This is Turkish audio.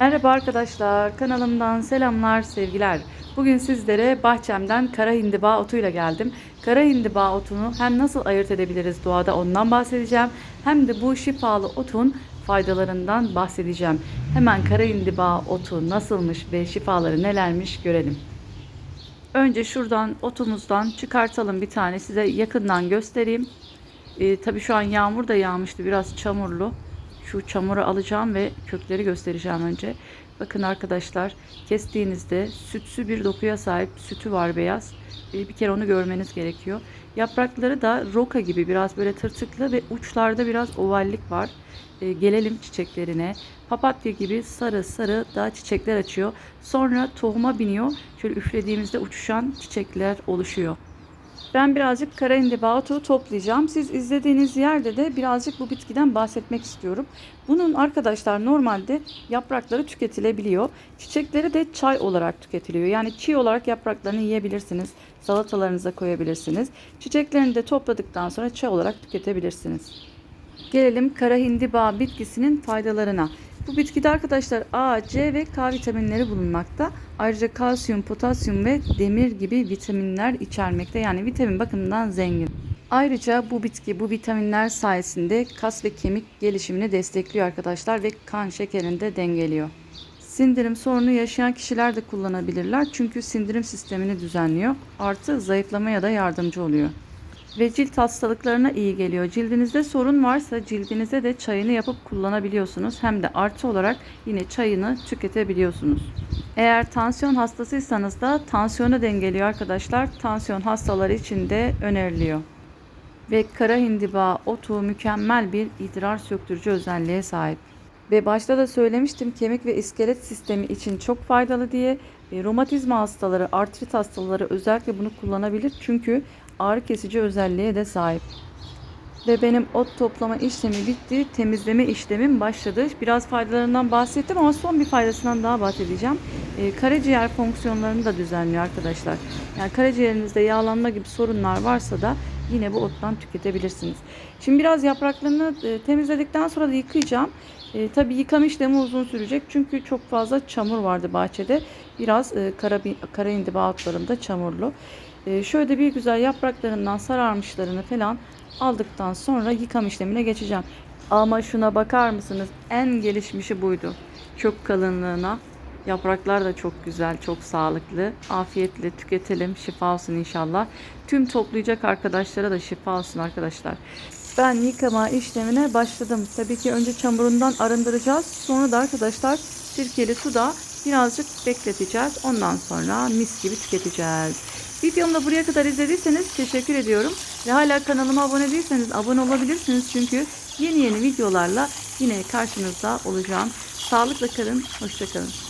Merhaba arkadaşlar, kanalımdan selamlar, sevgiler. Bugün sizlere bahçemden kara hindiba otuyla geldim. Kara hindiba otunu hem nasıl ayırt edebiliriz doğada ondan bahsedeceğim. Hem de bu şifalı otun faydalarından bahsedeceğim. Hemen kara hindiba otu nasılmış ve şifaları nelermiş görelim. Önce şuradan otumuzdan çıkartalım bir tane size yakından göstereyim. Ee, tabii şu an yağmur da yağmıştı biraz çamurlu. Şu çamuru alacağım ve kökleri göstereceğim önce. Bakın arkadaşlar kestiğinizde sütsü bir dokuya sahip sütü var beyaz. Ee, bir kere onu görmeniz gerekiyor. Yaprakları da roka gibi biraz böyle tırtıklı ve uçlarda biraz ovallik var. Ee, gelelim çiçeklerine. Papatya gibi sarı sarı daha çiçekler açıyor. Sonra tohuma biniyor. Şöyle üflediğimizde uçuşan çiçekler oluşuyor. Ben birazcık kara indiba otu toplayacağım. Siz izlediğiniz yerde de birazcık bu bitkiden bahsetmek istiyorum. Bunun arkadaşlar normalde yaprakları tüketilebiliyor. Çiçekleri de çay olarak tüketiliyor. Yani çiğ olarak yapraklarını yiyebilirsiniz. Salatalarınıza koyabilirsiniz. Çiçeklerini de topladıktan sonra çay olarak tüketebilirsiniz. Gelelim kara hindiba bitkisinin faydalarına. Bu bitkide arkadaşlar A, C ve K vitaminleri bulunmakta. Ayrıca kalsiyum, potasyum ve demir gibi vitaminler içermekte. Yani vitamin bakımından zengin. Ayrıca bu bitki bu vitaminler sayesinde kas ve kemik gelişimini destekliyor arkadaşlar ve kan şekerini de dengeliyor. Sindirim sorunu yaşayan kişiler de kullanabilirler. Çünkü sindirim sistemini düzenliyor. Artı zayıflamaya da yardımcı oluyor ve cilt hastalıklarına iyi geliyor. Cildinizde sorun varsa cildinize de çayını yapıp kullanabiliyorsunuz. Hem de artı olarak yine çayını tüketebiliyorsunuz. Eğer tansiyon hastasıysanız da tansiyonu dengeliyor arkadaşlar. Tansiyon hastaları için de öneriliyor. Ve kara hindiba otu mükemmel bir idrar söktürücü özelliğe sahip. Ve başta da söylemiştim kemik ve iskelet sistemi için çok faydalı diye. E, romatizma hastaları, artrit hastaları özellikle bunu kullanabilir. Çünkü ağrı kesici özelliğe de sahip. Ve benim ot toplama işlemi bitti. Temizleme işlemim başladı. Biraz faydalarından bahsettim ama son bir faydasından daha bahsedeceğim. E, karaciğer fonksiyonlarını da düzenliyor arkadaşlar. Yani karaciğerinizde yağlanma gibi sorunlar varsa da yine bu ottan tüketebilirsiniz. Şimdi biraz yapraklarını e, temizledikten sonra da yıkayacağım. E, tabii yıkama işlemi uzun sürecek çünkü çok fazla çamur vardı bahçede. Biraz e, kara, kara indiba altlarında çamurlu. E, şöyle bir güzel yapraklarından sararmışlarını falan aldıktan sonra yıkam işlemine geçeceğim. Ama şuna bakar mısınız? En gelişmişi buydu. Çok kalınlığına. Yapraklar da çok güzel, çok sağlıklı. Afiyetle tüketelim. Şifa olsun inşallah. Tüm toplayacak arkadaşlara da şifa olsun arkadaşlar. Ben yıkama işlemine başladım. Tabii ki önce çamurundan arındıracağız. Sonra da arkadaşlar sirkeli suda birazcık bekleteceğiz. Ondan sonra mis gibi tüketeceğiz. Videomu da buraya kadar izlediyseniz teşekkür ediyorum. Ve hala kanalıma abone değilseniz abone olabilirsiniz. Çünkü yeni yeni videolarla yine karşınızda olacağım. Sağlıkla kalın, hoşçakalın.